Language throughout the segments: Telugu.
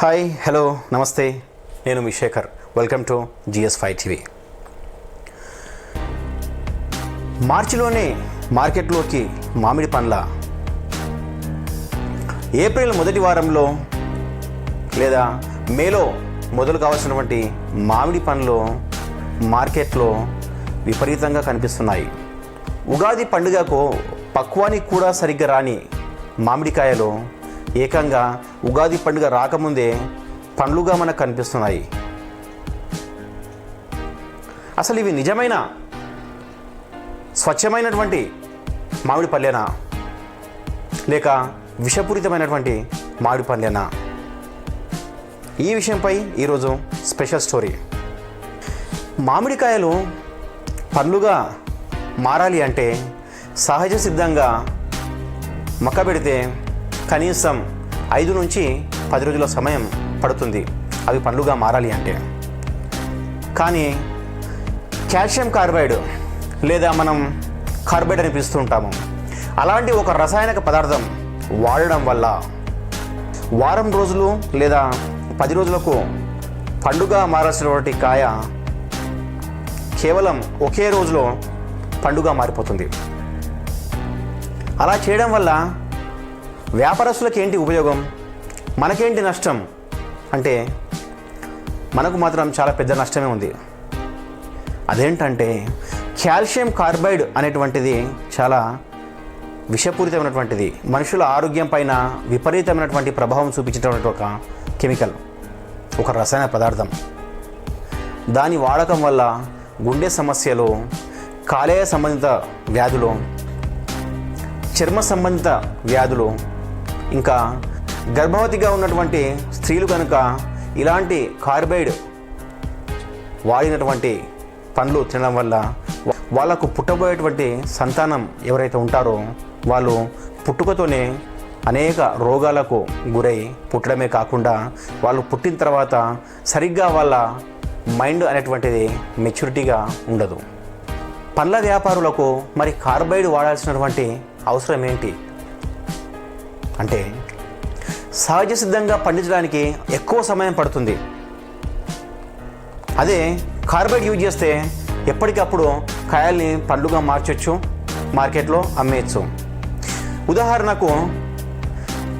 హాయ్ హలో నమస్తే. నేను మీ Shekhar. Welcome to GS five TV మార్చిలోనే మార్కెట్లోకి మామిడి పండ్ల ఏప్రిల్ మొదటి వారంలో లేదా మేలో మొదలు కావాల్సినటువంటి మామిడి పండ్లు మార్కెట్లో విపరీతంగా కనిపిస్తున్నాయి. ఉగాది పండుగకు పక్వానికి కూడా సరిగ్గా రాని మామిడికాయలు ఏకంగా ఉగాది పండుగ రాకముందే పండ్లుగా మనకు కనిపిస్తున్నాయి. అసలు ఇవి నిజమైన స్వచ్ఛమైనటువంటి మామిడి పళ్ళేనా లేక విషపూరితమైనటువంటి మామిడి పళ్ళేనా ఈ విషయంపై ఈరోజు స్పెషల్ స్టోరీ. మామిడికాయలు పండ్లుగా మారాలి అంటే సహజ సిద్ధంగా మక్కబెడితే కనీసం ఐదు నుంచి పది రోజుల సమయం పడుతుంది. అవి పండ్లుగా మారాలి అంటే. కానీ కాల్షియం కార్బైడ్ లేదా మనం కార్బైడ్ అని పిలుస్తూ ఉంటాము. అలాంటి ఒక రసాయనిక పదార్థం వాడడం వల్ల వారం రోజులు లేదా పది రోజులకు పండుగ మారాల్సినటువంటి కాయ కేవలం ఒకే రోజులో పండుగ మారిపోతుంది. అలా చేయడం వల్ల వ్యాపారస్తులకు ఏంటి ఉపయోగం? మనకేంటి నష్టం? అంటే మనకు మాత్రం చాలా పెద్ద నష్టమే ఉంది. అదేంటంటే కాల్షియం కార్బైడ్ అనేటువంటిది చాలా విషపూరితమైనటువంటిది. మనుషుల ఆరోగ్యం పైన విపరీతమైనటువంటి ప్రభావం చూపించేటువంటి ఒక కెమికల్ ఒక రసాయన పదార్థం. దాని వాడకం వల్ల గుండె సమస్యలు కాలేయ సంబంధిత వ్యాధులు చర్మ సంబంధిత వ్యాధులు ఇంకా గర్భవతిగా ఉన్నటువంటి స్త్రీలు కనుక ఇలాంటి కార్బైడ్ వాడినటువంటి పండ్లు తినడం వల్ల వాళ్ళకు పుట్టబోయేటువంటి సంతానం ఎవరైతే ఉంటారో వాళ్ళు పుట్టుకతోనే అనేక రోగాలకు గురై పుట్టడమే కాకుండా వాళ్ళు పుట్టిన తర్వాత సరిగ్గా వాళ్ళ మైండ్ అనేటువంటిది మెచ్యూరిటీగా ఉండదు. పండ్ల వ్యాపారులకు మరి కార్బైడ్ వాడాల్సినటువంటి అవసరం ఏంటి? అంటే సహజ సిద్ధంగా పండించడానికి ఎక్కువ సమయం పడుతుంది. అదే కార్బైడ్ యూజ్ చేస్తే ఎప్పటికప్పుడు కాయల్ని పండ్లుగా మార్చొచ్చు మార్కెట్లో అమ్మేయచ్చు. ఉదాహరణకు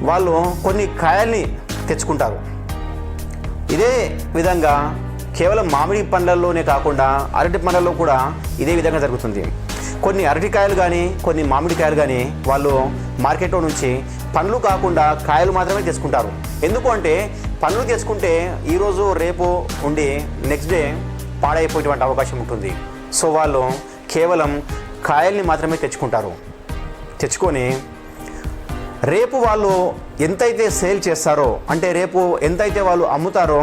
వాళ్ళు కొన్ని కాయల్ని తెచ్చుకుంటారు. ఇదే విధంగా కేవలం మామిడి పండ్లలోనే కాకుండా అరటి పండ్లలో కూడా ఇదే విధంగా జరుగుతుంది. కొన్ని అరటికాయలు కానీ కొన్ని మామిడికాయలు కానీ వాళ్ళు మార్కెట్లో నుంచి పండ్లు కాకుండా కాయలు మాత్రమే తెచ్చుకుంటారు. ఎందుకు అంటే పండ్లు తెచ్చుకుంటే ఈరోజు రేపు ఉండి నెక్స్ట్ డే పాడైపోయేటువంటి అవకాశం ఉంటుంది. సో వాళ్ళు కేవలం కాయల్ని మాత్రమే తెచ్చుకుంటారు. తెచ్చుకొని రేపు వాళ్ళు ఎంతైతే సేల్ చేస్తారో అంటే రేపు ఎంతైతే వాళ్ళు అమ్ముతారో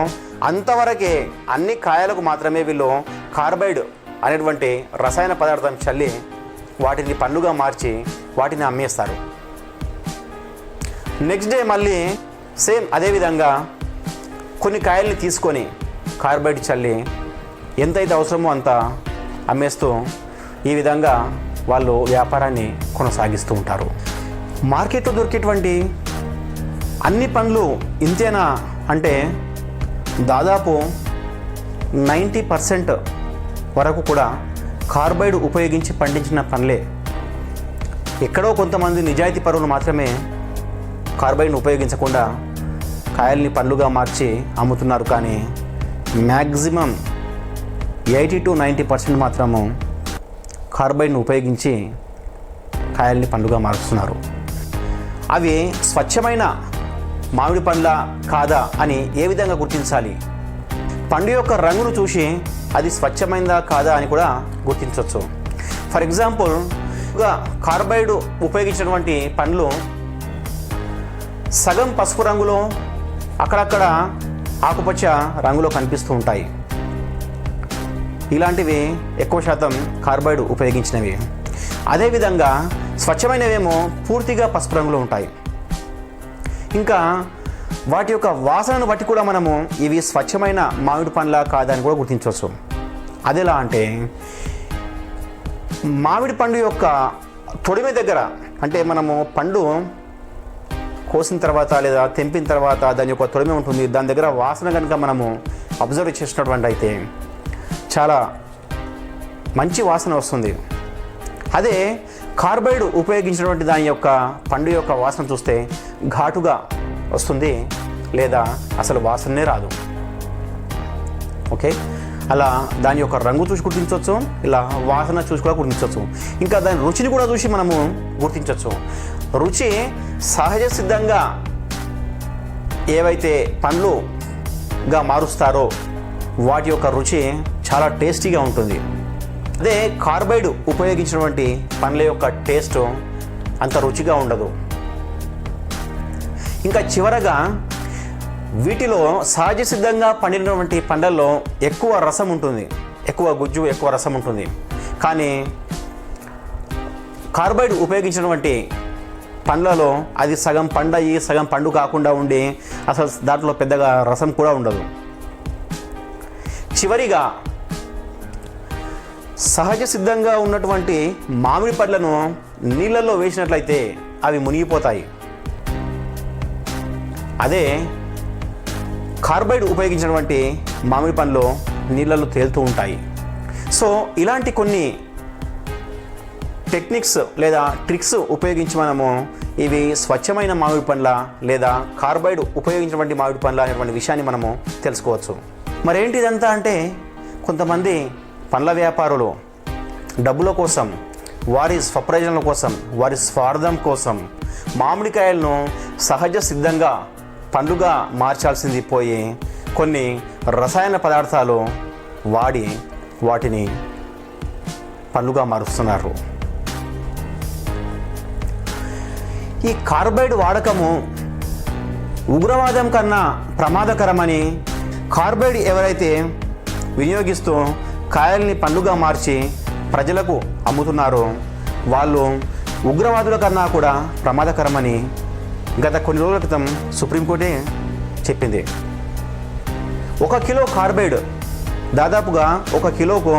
అంతవరకే అన్ని కాయలకు మాత్రమే వీళ్ళు కార్బైడ్ అనేటువంటి రసాయన పదార్థం చల్లి వాటిని పండుగ మార్చి వాటిని అమ్మేస్తారు. నెక్స్ట్ డే మళ్ళీ సేమ్ అదేవిధంగా కొన్ని కాయల్ని తీసుకొని కార్బైడ్ చల్లి ఎంతైతే అవసరమో అంత అమ్మేస్తూ ఈ విధంగా వాళ్ళు వ్యాపారాన్ని కొనసాగిస్తూ ఉంటారు. మార్కెట్లో దొరికేటువంటి అన్ని పండ్లు ఇంతేనా అంటే దాదాపు నైంటీ పర్సెంట్ వరకు కూడా కార్బైడ్ ఉపయోగించి పండించిన పండ్లే. ఎక్కడో కొంతమంది నిజాయితీ పరువులు మాత్రమే కార్బైడ్ని ఉపయోగించకుండా కాయల్ని పండ్లుగా మార్చి అమ్ముతున్నారు. కానీ maximum eighty two ninety percent మాత్రము కార్బైడ్ని ఉపయోగించి కాయల్ని పండుగ మారుస్తున్నారు. అవి స్వచ్ఛమైన మామిడి పండ్ల కాదా అని ఏ విధంగా గుర్తించాలి? పండు యొక్క రంగును చూసి అది స్వచ్ఛమైందా కాదా అని కూడా గుర్తించవచ్చు ఫర్ ఎగ్జాంపుల్ కార్బైడ్ ఉపయోగించినటువంటి పండ్లు సగం పసుపు రంగులో అక్కడక్కడ ఆకుపచ్చ రంగులో కనిపిస్తూ ఉంటాయి. ఇలాంటివి ఎక్కువ శాతం కార్బైడ్ ఉపయోగించినవి. అదేవిధంగా స్వచ్ఛమైనవేమో పూర్తిగా పసుపు రంగులో ఉంటాయి. ఇంకా వాటి యొక్క వాసనను బట్టి కూడా మనము ఇవి స్వచ్ఛమైన మామిడి పండ్ల కాదని కూడా గుర్తించవచ్చు. అదెలా అంటే మామిడి పండు యొక్క తొడిమి దగ్గర అంటే మనము పండు కోసిన తర్వాత లేదా తెంపిన తర్వాత దాని యొక్క తొలిమి ఉంటుంది. దాని దగ్గర వాసన కనుక మనము అబ్జర్వ్ చేసినటువంటి అయితే చాలా మంచి వాసన వస్తుంది. అదే కార్బైడ్ ఉపయోగించినటువంటి దాని యొక్క పండు యొక్క వాసన చూస్తే ఘాటుగా వస్తుంది లేదా అసలు వాసనే రాదు. ఓకే? అలా దాని యొక్క రంగు చూసి గుర్తించవచ్చు ఇలా వాసన చూసి కూడా గుర్తించవచ్చు ఇంకా దాని రుచిని కూడా చూసి మనము గుర్తించవచ్చు రుచి సహజ సిద్ధంగా ఏవైతే పండ్లుగా మారుస్తారో వాటి యొక్క రుచి చాలా టేస్టీగా ఉంటుంది. అదే కార్బైడ్ ఉపయోగించినటువంటి పండ్ల యొక్క టేస్ట్ అంత రుచిగా ఉండదు. ఇంకా చివరగా వీటిలో సహజ సిద్ధంగా పండినటువంటి పండ్లలో ఎక్కువ రసం ఉంటుంది. ఎక్కువ గుజ్జు ఎక్కువ రసం ఉంటుంది. కానీ కార్బైడ్ ఉపయోగించినటువంటి పండ్లలో అది సగం పండయి సగం పండు కాకుండా ఉండి అసలు దాంట్లో పెద్దగా రసం కూడా ఉండదు. చివరిగా సహజ సిద్ధంగా ఉన్నటువంటి మామిడి పండ్లను నీళ్ళల్లో వేసినట్లయితే అవి మునిగిపోతాయి. అదే కార్బైడ్ ఉపయోగించినటువంటి మామిడి పండ్లు నీళ్ళలో తేలుతూ ఉంటాయి. సో ఇలాంటి కొన్ని టెక్నిక్స్ లేదా ట్రిక్స్ ఉపయోగించి మనము ఇవి స్వచ్ఛమైన మామిడి పండ్ల లేదా కార్బైడ్ ఉపయోగించినటువంటి మామిడి పండ్ల అనేటువంటి విషయాన్ని మనము తెలుసుకోవచ్చు. మరేంటి ఇదంతా అంటే కొంతమంది పండ్ల వ్యాపారులు డబ్బుల కోసం వారి స్వప్రయోజనాల కోసం వారి స్వార్థం కోసం మామిడికాయలను సహజ సిద్ధంగా పండుగ మార్చాల్సింది పోయి కొన్ని రసాయన పదార్థాలు వాడి వాటిని పండుగ మారుస్తున్నారు. ఈ కార్బైడ్ వాడకము ఉగ్రవాదం కన్నా ప్రమాదకరమని కార్బైడ్ ఎవరైతే వినియోగిస్తూ కాయల్ని పండుగ మార్చి ప్రజలకు అమ్ముతున్నారో వాళ్ళు ఉగ్రవాదుల కన్నా కూడా ప్రమాదకరమని గత కొన్ని రోజుల క్రితం సుప్రీంకోర్టే చెప్పింది. ఒక కిలో కార్బైడ్ దాదాపుగా ఒక కిలోకు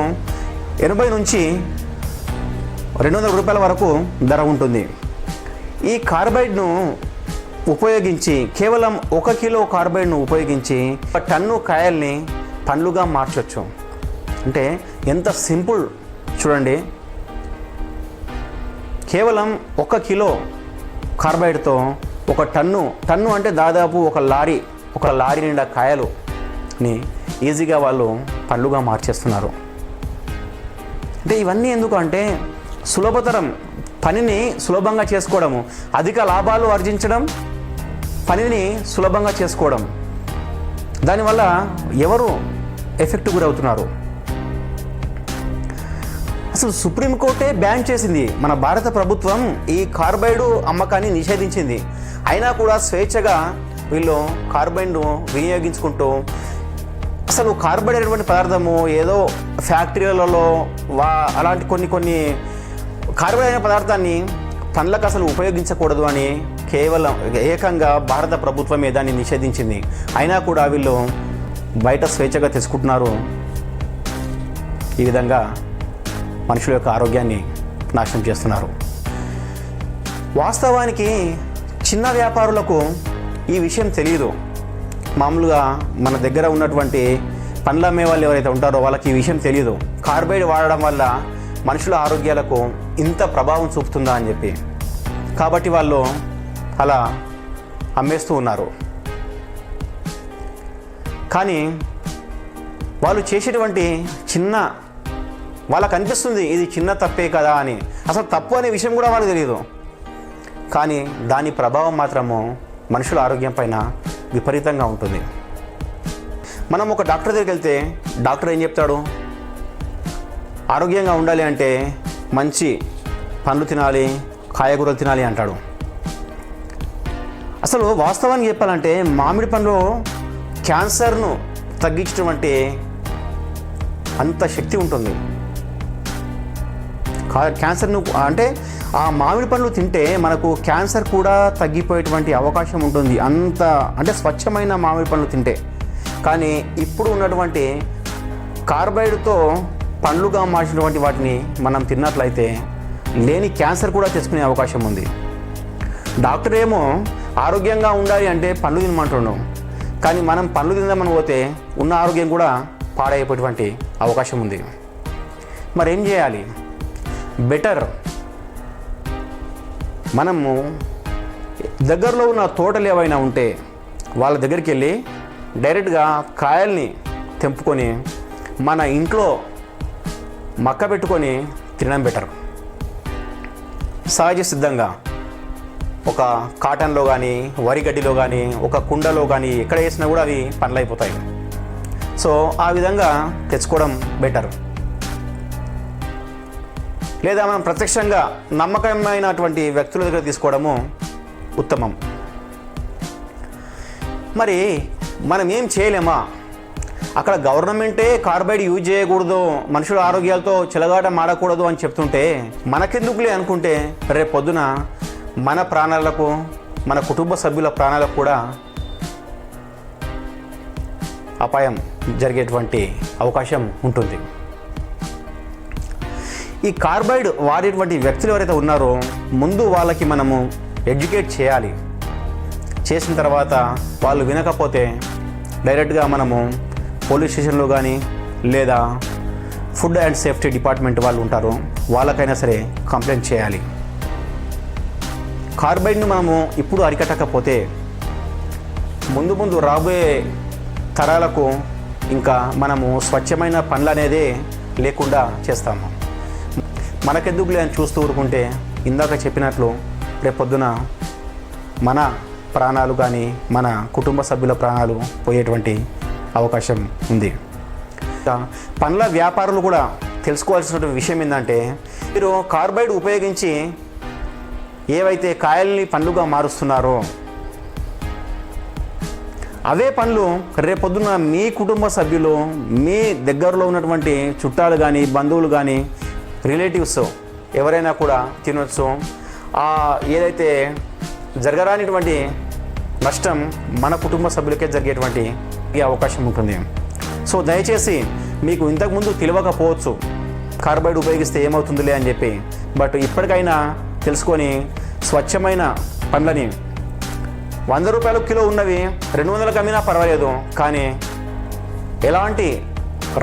ఎనభై నుంచి రెండు వందల రూపాయల వరకు ధర ఉంటుంది. ఈ కార్బైడ్ను ఉపయోగించి కేవలం ఒక కిలో కార్బైడ్ను ఉపయోగించి ఒక టన్ను కాయల్ని పండ్లుగా మార్చవచ్చు అంటే ఎంత సింపుల్ చూడండి. కేవలం ఒక కిలో కార్బైడ్తో ఒక టన్ను టన్ను అంటే దాదాపు ఒక లారీ ఒక లారీ నిండా కాయలుని ఈజీగా వాళ్ళు పండ్లుగా మార్చేస్తున్నారు. అంటే ఇవన్నీ ఎందుకు అంటే సులభతరం పనిని సులభంగా చేసుకోవడము అధిక లాభాలు ఆర్జించడం పనిని సులభంగా చేసుకోవడం. దానివల్ల ఎవరు ఎఫెక్ట్ గురవుతున్నారు? అసలు సుప్రీంకోర్టే బ్యాన్ చేసింది. మన భారత ప్రభుత్వం ఈ కార్బైడ్ అమ్మకాన్ని నిషేధించింది. అయినా కూడా స్వేచ్ఛగా వీళ్ళు కార్బైన్ను వినియోగించుకుంటూ అసలు కార్బైడ్ అనేటువంటి పదార్థము ఏదో ఫ్యాక్టరీలలో వా అలాంటి కొన్ని కొన్ని కార్బైడ్ అనే పదార్థాన్ని పండ్లకు అసలు ఉపయోగించకూడదు అని కేవలం ఏకంగా భారత ప్రభుత్వమే దాన్ని నిషేధించింది. అయినా కూడా వీళ్ళు బయట స్వేచ్ఛగా తెచ్చుకుంటున్నారు ఈ విధంగా మనుషుల యొక్క ఆరోగ్యాన్ని నాశనం చేస్తున్నారు. వాస్తవానికి చిన్న వ్యాపారులకు ఈ విషయం తెలియదు. మామూలుగా మన దగ్గర ఉన్నటువంటి పండ్ల అమ్మే వాళ్ళు ఎవరైతే ఉంటారో వాళ్ళకి ఈ విషయం తెలియదు. కార్బైడ్ వాడడం వల్ల మనుషుల ఆరోగ్యాలకు ఇంత ప్రభావం చూపుతుందా అని చెప్పి. కాబట్టి వాళ్ళు అలా అమ్మేస్తూ ఉన్నారు. కానీ వాళ్ళు చేసేటువంటి చిన్న వాళ్ళకు అనిపిస్తుంది ఇది చిన్న తప్పే కదా అని. అసలు తప్పు అనే విషయం కూడా వాళ్ళకి తెలియదు. కానీ దాని ప్రభావం మాత్రము మనుషుల ఆరోగ్యం పైన విపరీతంగా ఉంటుంది. మనం ఒక డాక్టర్ దగ్గరికి వెళ్తే డాక్టర్ ఏం చెప్తాడు? ఆరోగ్యంగా ఉండాలి అంటే మంచి పండ్లు తినాలి కాయగూరలు తినాలి అంటాడు. అసలు వాస్తవానికి చెప్పాలంటే మామిడి పండ్లు క్యాన్సర్ను తగ్గించడం అంటే అంత శక్తి ఉంటుంది. ఆ క్యాన్సర్ను అంటే ఆ మామిడి పండ్లు తింటే మనకు క్యాన్సర్ కూడా తగ్గిపోయేటువంటి అవకాశం ఉంటుంది. అంత అంటే స్వచ్ఛమైన మామిడి పండ్లు తింటే. కానీ ఇప్పుడు ఉన్నటువంటి కార్బైడ్తో పండ్లుగా మార్చినటువంటి వాటిని మనం తిన్నట్లయితే లేని క్యాన్సర్ కూడా తెచ్చుకునే అవకాశం ఉంది. డాక్టర్ ఏమో ఆరోగ్యంగా ఉండాలి అంటే పండ్లు తినమంటున్నాం కానీ మనం పండ్లు తిందామని పోతే ఉన్న ఆరోగ్యం కూడా పాడైపోయేటువంటి అవకాశం ఉంది. మరి ఏం చేయాలి? బెటర్. మనము దగ్గరలో ఉన్న తోటలు ఏవైనా ఉంటే వాళ్ళ దగ్గరికి వెళ్ళి డైరెక్ట్గా కాయల్ని తెంపుకొని మన ఇంట్లో మక్క పెట్టుకొని తినడం బెటర్. సహజ సిద్ధంగా ఒక కాటన్లో కానీ వరి గడ్డిలో కానీ ఒక కుండలో కానీ ఎక్కడ వేసినా కూడా అవి పనులైపోతాయి సో ఆ విధంగా తెచ్చుకోవడం బెటర్. లేదా మనం ప్రత్యక్షంగా నమ్మకమైనటువంటి వ్యక్తుల దగ్గర తీసుకోవడము ఉత్తమం. మరి మనం ఏం చేయలేమా? అక్కడ గవర్నమెంటే కార్బైడ్ యూజ్ చేయకూడదు మనుషుల ఆరోగ్యాలతో చెలగాట మాడకూడదు అని చెప్తుంటే మనకెందుకులే అనుకుంటే రేపు పొద్దున మన ప్రాణాలకు మన కుటుంబ సభ్యుల ప్రాణాలకు కూడా అపాయం జరిగేటువంటి అవకాశం ఉంటుంది. ఈ కార్బైడ్ వాడేటువంటి వ్యక్తులు ఎవరైతే ఉన్నారో ముందు వాళ్ళకి మనము ఎడ్యుకేట్ చేయాలి. చేసిన తర్వాత వాళ్ళు వినకపోతే డైరెక్ట్గా మనము పోలీస్ స్టేషన్లో కానీ లేదా ఫుడ్ అండ్ సేఫ్టీ డిపార్ట్మెంట్ వాళ్ళు ఉంటారు వాళ్ళకైనా సరే కంప్లైంట్ చేయాలి. కార్బైడ్ను మనము ఇప్పుడు అరికట్టకపోతే ముందు ముందు రాబోయే తరాలకు ఇంకా మనము స్వచ్ఛమైన పనులు అనేదే లేకుండా చేస్తాము. మనకెందుకులే అని చూస్తూ ఊరుకుంటే ఇందాక చెప్పినట్లు రేపొద్దున మన ప్రాణాలు కానీ మన కుటుంబ సభ్యుల ప్రాణాలు పోయేటువంటి అవకాశం ఉంది. ఇంకా పండ్ల వ్యాపారులు కూడా తెలుసుకోవాల్సిన విషయం ఏంటంటే మీరు కార్బైడ్ ఉపయోగించి ఏవైతే కాయల్ని పండ్లుగా మారుస్తున్నారో అవే పనులు రేపొద్దున మీ కుటుంబ సభ్యులు మీ దగ్గరలో ఉన్నటువంటి చుట్టాలు కానీ బంధువులు కానీ రిలేటివ్స్ ఎవరైనా కూడా తినొచ్చు. ఏదైతే జరగరానిటువంటి నష్టం మన కుటుంబ సభ్యులకే జరిగేటువంటి ఈ అవకాశం ఉంటుంది. సో దయచేసి మీకు ఇంతకుముందు తెలియకపోవచ్చు కార్బైడ్ ఉపయోగిస్తే ఏమవుతుందిలే అని చెప్పి. బట్ ఇప్పటికైనా తెలుసుకొని స్వచ్ఛమైన పండ్లని వంద రూపాయలు కిలో ఉన్నవి రెండు వందలకు అమ్మినా పర్వాలేదు. కానీ ఎలాంటి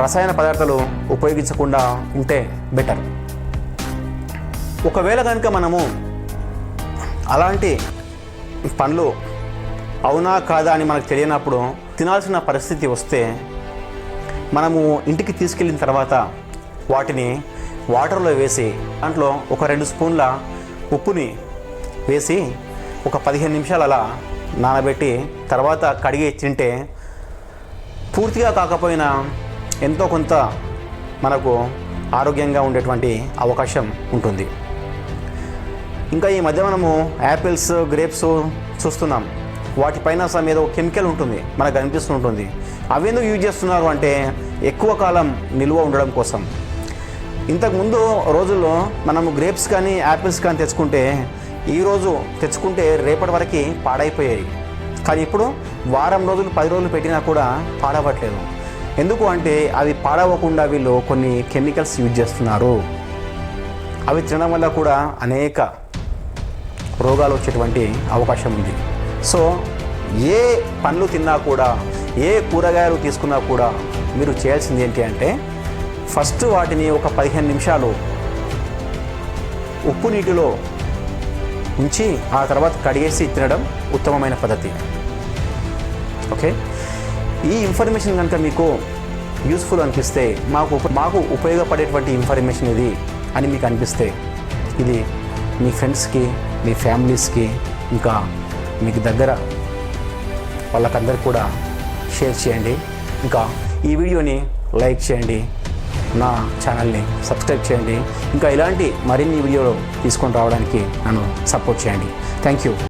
రసాయన పదార్థాలు ఉపయోగించకుండా ఉంటే బెటర్. ఒకవేళ కనుక మనము అలాంటి పండ్లు అవునా కాదా అని మనకు తెలియనప్పుడు తినాల్సిన పరిస్థితి వస్తే మనము ఇంటికి తీసుకెళ్ళిన తర్వాత వాటిని వాటర్లో వేసి దాంట్లో ఒక రెండు స్పూన్ల ఉప్పుని వేసి ఒక పదిహేను నిమిషాలు అలా నానబెట్టి తర్వాత కడిగి తింటే పూర్తిగా కాకపోయినా ఎంతో కొంత మనకు ఆరోగ్యంగా ఉండేటువంటి అవకాశం ఉంటుంది. ఇంకా ఈ మధ్య మనము యాపిల్స్ గ్రేప్స్ చూస్తున్నాం. వాటిపైన అసలు ఏదో కెమికల్ ఉంటుంది మనకు కనిపిస్తుంటుంది అవి ఎందుకు యూజ్ చేస్తున్నారు అంటే ఎక్కువ కాలం నిల్వ ఉండడం కోసం. ఇంతకుముందు రోజుల్లో మనము గ్రేప్స్ కానీ యాపిల్స్ కానీ తెచ్చుకుంటే ఈరోజు తెచ్చుకుంటే రేపటి వరకు పాడైపోయాయి. కానీ ఇప్పుడు వారం రోజులు పది రోజులు పెట్టినా కూడా పాడవట్లేదు. ఎందుకు అంటే అవి పాడవకుండా వీళ్ళు కొన్ని కెమికల్స్ యూజ్ చేస్తున్నారు. అవి తినడం వల్ల కూడా అనేక రోగాలు వచ్చేటువంటి అవకాశం ఉంది. సో ఏ పండ్లు తిన్నా కూడా ఏ కూరగాయలు తీసుకున్నా కూడా మీరు చేయాల్సింది ఏంటి అంటే ఫస్ట్ వాటిని ఒక పదిహేను నిమిషాలు ఉప్పు నీటిలో ఉంచి ఆ తర్వాత కడిగేసి తినడం ఉత్తమమైన పద్ధతి. ఓకే? ఈ ఇన్ఫర్మేషన్ కనుక మీకు యూస్ఫుల్ అనిపిస్తే మాకు మాకు ఉపయోగపడేటువంటి ఇన్ఫర్మేషన్ ఇది అని మీకు అనిపిస్తే ఇది మీ ఫ్రెండ్స్కి మీ ఫ్యామిలీస్కి ఇంకా మీకు దగ్గర వాళ్ళకందరికి కూడా షేర్ చేయండి. ఇంకా ఈ వీడియోని లైక్ చేయండి. నా ఛానల్ని సబ్స్క్రైబ్ చేయండి. ఇంకా ఇలాంటి మరిన్ని వీడియోలు తీసుకొని రావడానికి నన్ను సపోర్ట్ చేయండి. Thank you.